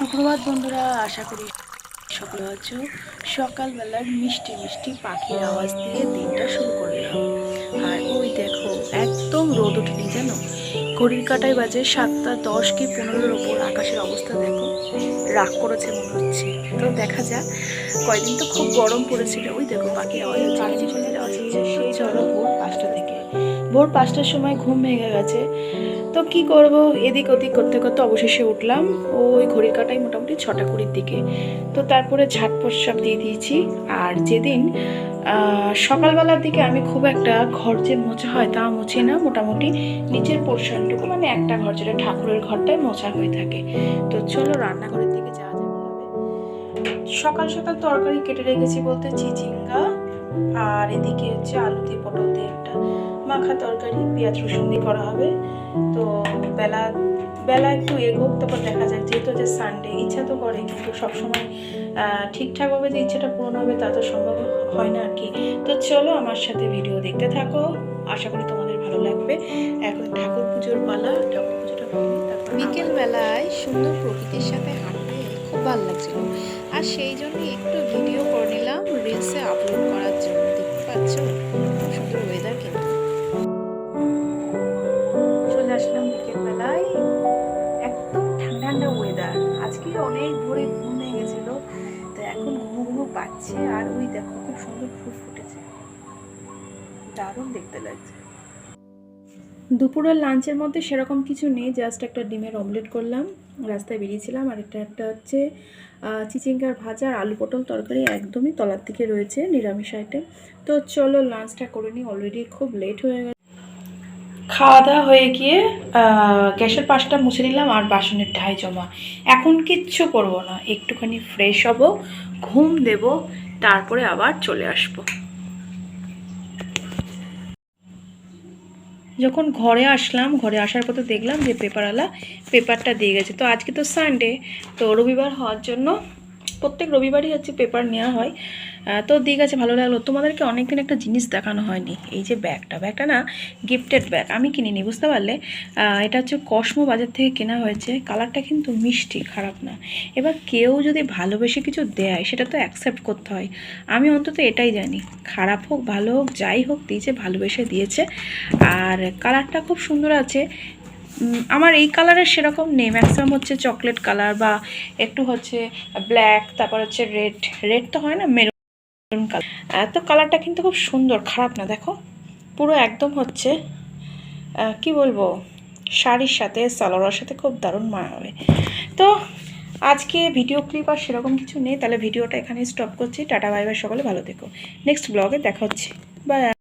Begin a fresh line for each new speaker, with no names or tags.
সুপ্রভাত বন্ধুরা, আশা করি সকলে আছো। সকালবেলার মিষ্টি মিষ্টি পাখির আওয়াজ দিয়ে দিনটা শুরু করলাম। আর ওই দেখো, একদম রোদ ওঠেনি জানো ঘড়ির কাটায় বাজে সাতটা দশ কি পনেরোর ওপর আকাশের অবস্থা দেখো। রাগ করেছে মনে হচ্ছে। তো দেখা যাক, কয়দিন তো খুব গরম পড়েছিল। ওই দেখো পাখির আওয়াজ হচ্ছে চলো ভোর পাঁচটা থেকে ভোর পাঁচটার সময় ঘুম ভেঙে গেছে। তো কি করব? এদিক ওদিক করতে করতে অবশেষে উঠলাম। ওই ঘড়ির কাটাই মোটামুটি ছটা কুড়ির দিকে। তো তারপরে ঝাটপট সব দিয়ে দিয়েছি। আর যেদিন সকালবেলার দিকে আমি খুব একটা ঘর যে মোছা হয় তা মুছি না। মোটামুটি নিচের পোর্শনটুকু মানে একটা ঘর যেটা ঠাকুরের ঘরটাই মোছা হয়ে থাকে। তো চলো রান্নাঘরের দিকে যাওয়া যাবে সকাল সকাল তরকারি কেটে রেখেছি বলতে চিচিঙ্গা। আর এদিকে হচ্ছে আলু দিয়ে পটল দিয়ে একটা। মাখা তরকারি, পেঁয়াজ রসুন দিয়ে করা হবে। তো বেলা বেলা একটু এগোক, তারপর দেখা যাক। যেহেতু যে সানডে ইচ্ছা তো করে, কিন্তু সবসময় ঠিকঠাকভাবে যে ইচ্ছাটা পূরণ হবে, তা তো সম্ভব হয় না আর কি। তো চলো আমার সাথে ভিডিও দেখতে থাকো। আশা করি তোমাদের ভালো লাগবে। এখন ঠাকুর পুজোর পালা, ঠাকুর পুজোটা
বিকেল বেলায় সুন্দর প্রকৃতির সাথে হাঁটতে খুব ভালো লাগছিল। আর সেই জন্য একটু ভিডিও করে নিলাম রিলসে আপলোড করার জন্য। দেখতে পাচ্ছ? সুন্দর
অনেক ভোরে ঘুম গেছিল। তো এখন ঘুমো ঘুমো পাচ্ছে আর ওই দেখো খুব সুন্দর ফুল ফুটেছে। দারুণ দেখতে লাগছে। দুপুরের লাঞ্চের মধ্যে সেরকম কিছু নেই জাস্ট একটা ডিমের অমলেট করলাম। রাস্তায় বেরিয়েছিলাম আর এটা একটা হচ্ছে চিচিঙ্গার ভাজা আর আলু পটল তরকারি একদমই তলার দিকে রয়েছে নিরামিষ আইটেম তো চলো লাঞ্চটা করে নিই অলরেডি খুব লেট হয়ে গেছে। খাওয়া দাওয়া হয়ে গিয়ে গ্যাসের পাশটা মুছে নিলাম আর বাসনের ঢাই জমা। এখন কিচ্ছু করব না, একটুখানি ফ্রেশ হব, ঘুম দেব, তারপরে আবার চলে আসব। যখন ঘরে আসলাম, ঘরে আসার পথে দেখলাম যে পেপারওয়ালা পেপারটা দিয়ে গেছে। তো আজকে তো সানডে তো রবিবার হওয়ার জন্য প্রত্যেক রবিবারই হচ্ছে পেপার নেওয়া হয়। তো দিয়ে আছে, ভালো লাগল। তোমাদেরকে অনেকদিন একটা জিনিস দেখানো হয়নি, এই যে ব্যাগটা। ব্যাগটা না গিফটেড ব্যাগ আমি কিনিনি, বুঝতে পারলে? এটা হচ্ছে কসমো বাজার থেকে কেনা হয়েছে। কালারটা কিন্তু মিষ্টি, খারাপ না। এবার কেউ যদি ভালোবেসে কিছু দেয়, সেটা তো অ্যাকসেপ্ট করতে হয়। আমি অন্তত এটাই জানি, খারাপ হোক, ভালো হোক, যাই হোক, দিয়েছে, ভালোবেসে দিয়েছে। আর কালারটা খুব সুন্দর আছে। আমার এই কালারের সেরকম নেই। ম্যাক্সিমাম হচ্ছে চকলেট কালার বা একটু হচ্ছে ব্ল্যাক তারপর হচ্ছে রেড রেড তো হয় না মেরুন কালার তো কালারটা কিন্তু খুব সুন্দর, খারাপ না, দেখো। পুরো একদম হচ্ছে কি বলব? শাড়ির সাথে, সালোয়ারের সাথে খুব দারুণ মানাবে। তো আজকে ভিডিও ক্লিপ আর সেরকম কিছু নেই, তাহলে ভিডিওটা এখানে স্টপ করছি। টাটা বাই বাই সকলে, ভালো থেকো। নেক্সট ব্লগে দেখা হচ্ছে। বাই